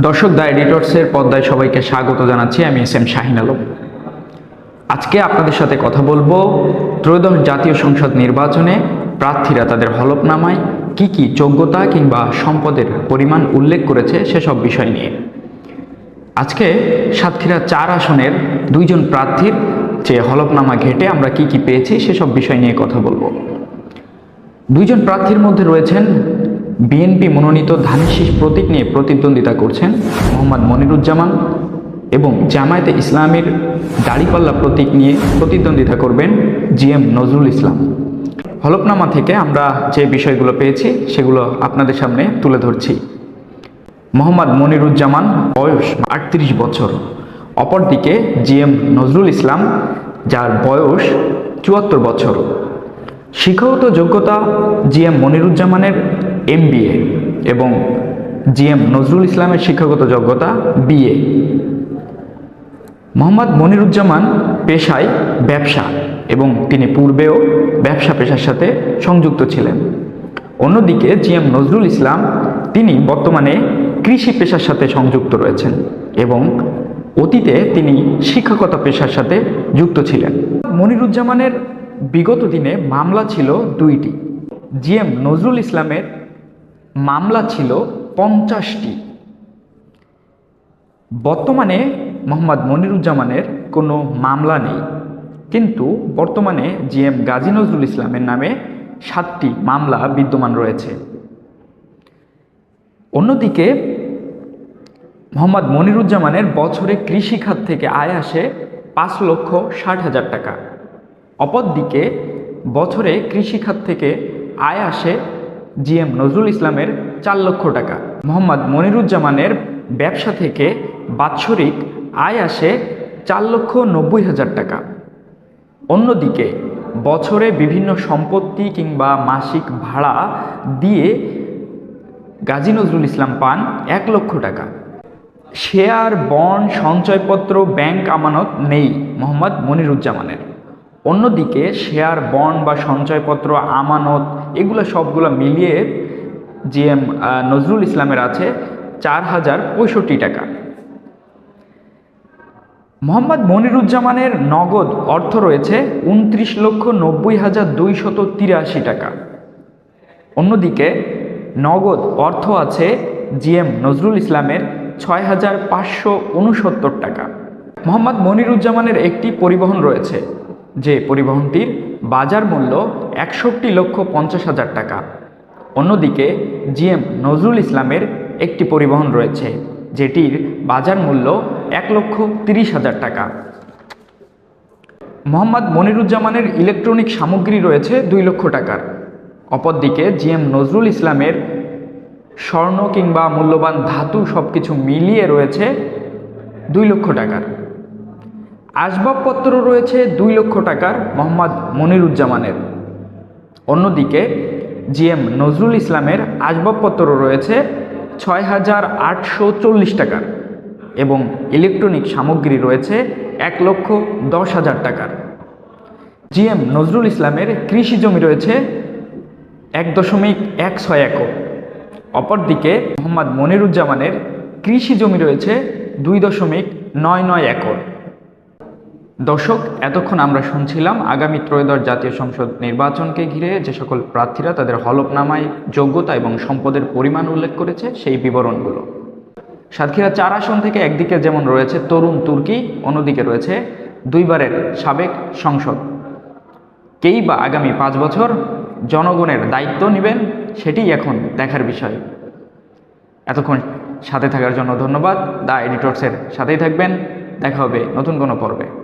দর্শক দ্য এডিটর্সের পর্দায় সবাইকে স্বাগত জানাচ্ছি। আমি এস এম শাহিন আলম। আজকে আপনাদের সাথে কথা বলব ত্রয়োদশ জাতীয় সংসদ নির্বাচনে প্রার্থীরা তাদের হলফনামায় কি কি যোগ্যতা কিংবা সম্পদের পরিমাণ উল্লেখ করেছে সেসব বিষয় নিয়ে। আজকে সাতক্ষীরা চার আসনের দুইজন প্রার্থীর যে হলফনামা ঘেটে আমরা কি কি পেয়েছি সেসব বিষয় নিয়ে কথা বলব। দুইজন প্রার্থীর মধ্যে রয়েছেন বিএনপি মনোনীত ধানের প্রতীক নিয়ে প্রতিদ্বন্দ্বিতা করছেন মোহাম্মদ মনিরুজ্জামান এবং জামায়াতে ইসলামের দাড়িপাল্লা প্রতীক নিয়ে প্রতিদ্বন্দ্বিতা করবেন জি এম নজরুল ইসলাম। হলফনামা থেকে আমরা যে বিষয়গুলো পেয়েছি, সেগুলো আপনাদের সামনে তুলে ধরছি। মোহাম্মদ মনিরুজ্জামান বয়স আটত্রিশ বছর। অপরদিকে জি এম নজরুল ইসলাম, যার বয়স চুয়াত্তর বছর। শিক্ষাগত যোগ্যতা জি এম মনিরুজ্জামানের এম এবং জি এম নজরুল ইসলামের শিক্ষাগত যোগ্যতা বিএ মোহাম্মদ মনিরুজ্জামান পেশায় ব্যবসা এবং তিনি পূর্বেও ব্যবসা পেশার সাথে সংযুক্ত ছিলেন। অন্যদিকে জি এম নজরুল ইসলাম তিনি বর্তমানে কৃষি পেশার সাথে সংযুক্ত রয়েছেন এবং অতীতে তিনি শিক্ষকতা পেশার সাথে যুক্ত ছিলেন। মনিরুজ্জামানের বিগত দিনে মামলা ছিল দুইটি। জি এম নজরুল ইসলামের মামলা ছিল পঞ্চাশটি। বর্তমানে মোহাম্মদ মনিরুজ্জামানের কোনো মামলা নেই। কিন্তু বর্তমানে জি এম গাজী নজরুল ইসলামের নামে সাতটি মামলা বিদ্যমান রয়েছে। অন্যদিকে মোহাম্মদ মনিরুজ্জামানের বছরে কৃষিখাত থেকে আয় আসে পাঁচ লক্ষ ষাট হাজার টাকা। অপরদিকে বছরে কৃষিখাত থেকে আয় আসে জি এম নজরুল ইসলামের চার লক্ষ টাকা। মোহাম্মদ মনিরুজ্জামানের ব্যবসা থেকে বাৎসরিক আয় আসে চার লক্ষ নব্বই হাজার টাকা। অন্যদিকে, বছরে বিভিন্ন সম্পত্তি কিংবা মাসিক ভাড়া দিয়ে গাজী নজরুল ইসলাম পান এক লক্ষ টাকা। শেয়ার, বন্ড, সঞ্চয়পত্র, ব্যাংক আমানত নেই মোহাম্মদ মনিরুজ্জামানের। অন্যদিকে শেয়ার, বন্ড বা সঞ্চয়পত্র, আমানত, এগুলো সবগুলো মিলিয়ে জি এম নজরুল ইসলামের আছে চার হাজার পঁয়ষট্টি টাকা। মোহাম্মদ মনিরুজ্জামানের নগদ অর্থ রয়েছে উনত্রিশ লক্ষ নব্বই হাজার দুইশত তিরাশি টাকা। অন্যদিকে নগদ অর্থ আছে জি এম নজরুল ইসলামের ছয় হাজার পাঁচশো উনসত্তর টাকা। মোহাম্মদ মনিরুজ্জামানের একটি পরিবহন রয়েছে যে পরিবহনটির বাজার মূল্য একষট্টি লক্ষ পঞ্চাশ হাজার টাকা। অন্যদিকে জিএম নজরুল ইসলামের একটি পরিবহন রয়েছে, যেটির বাজার মূল্য এক লক্ষ তিরিশ হাজার টাকা। মোহাম্মদ মনিরুজ্জামানের ইলেকট্রনিক সামগ্রী রয়েছে দুই লক্ষ টাকার। অপরদিকে জিএম নজরুল ইসলামের স্বর্ণ কিংবা মূল্যবান ধাতু সব কিছু মিলিয়ে রয়েছে দুই লক্ষ টাকার। আসবাবপত্র রয়েছে দুই লক্ষ টাকার মোহাম্মদ মনিরুজ্জামানের। অন্যদিকে জি এম নজরুল ইসলামের আসবাবপত্র রয়েছে ছয় হাজার আটশো চল্লিশ টাকার এবং ইলেকট্রনিক সামগ্রী রয়েছে এক লক্ষ দশ হাজার টাকার। জি এম নজরুল ইসলামের কৃষি জমি রয়েছে এক দশমিক এক ছয় একর। অপরদিকে, মোহাম্মদ মনিরুজ্জামানের কৃষি জমি রয়েছে দুই দশমিক নয় নয় একর। দর্শক, এতক্ষণ আমরা শুনছিলাম আগামী ত্রয়োদশ জাতীয় সংসদ নির্বাচনকে ঘিরে যে সকল প্রার্থীরা তাদের হলফনামায় যোগ্যতা এবং সম্পদের পরিমাণ উল্লেখ করেছে, সেই বিবরণগুলো। সাতক্ষীরা চার আসন থেকে একদিকে যেমন রয়েছে তরুণ তুর্কি, অন্যদিকে রয়েছে দুইবারের সাবেক সংসদ। কেই বা আগামী পাঁচ বছর জনগণের দায়িত্ব নেবেন, সেটিই এখন দেখার বিষয়। এতক্ষণ সাথে থাকার জন্য ধন্যবাদ। দ্য এডিটর্সের সাথেই থাকবেন। দেখা হবে নতুন কোনো পর্বে।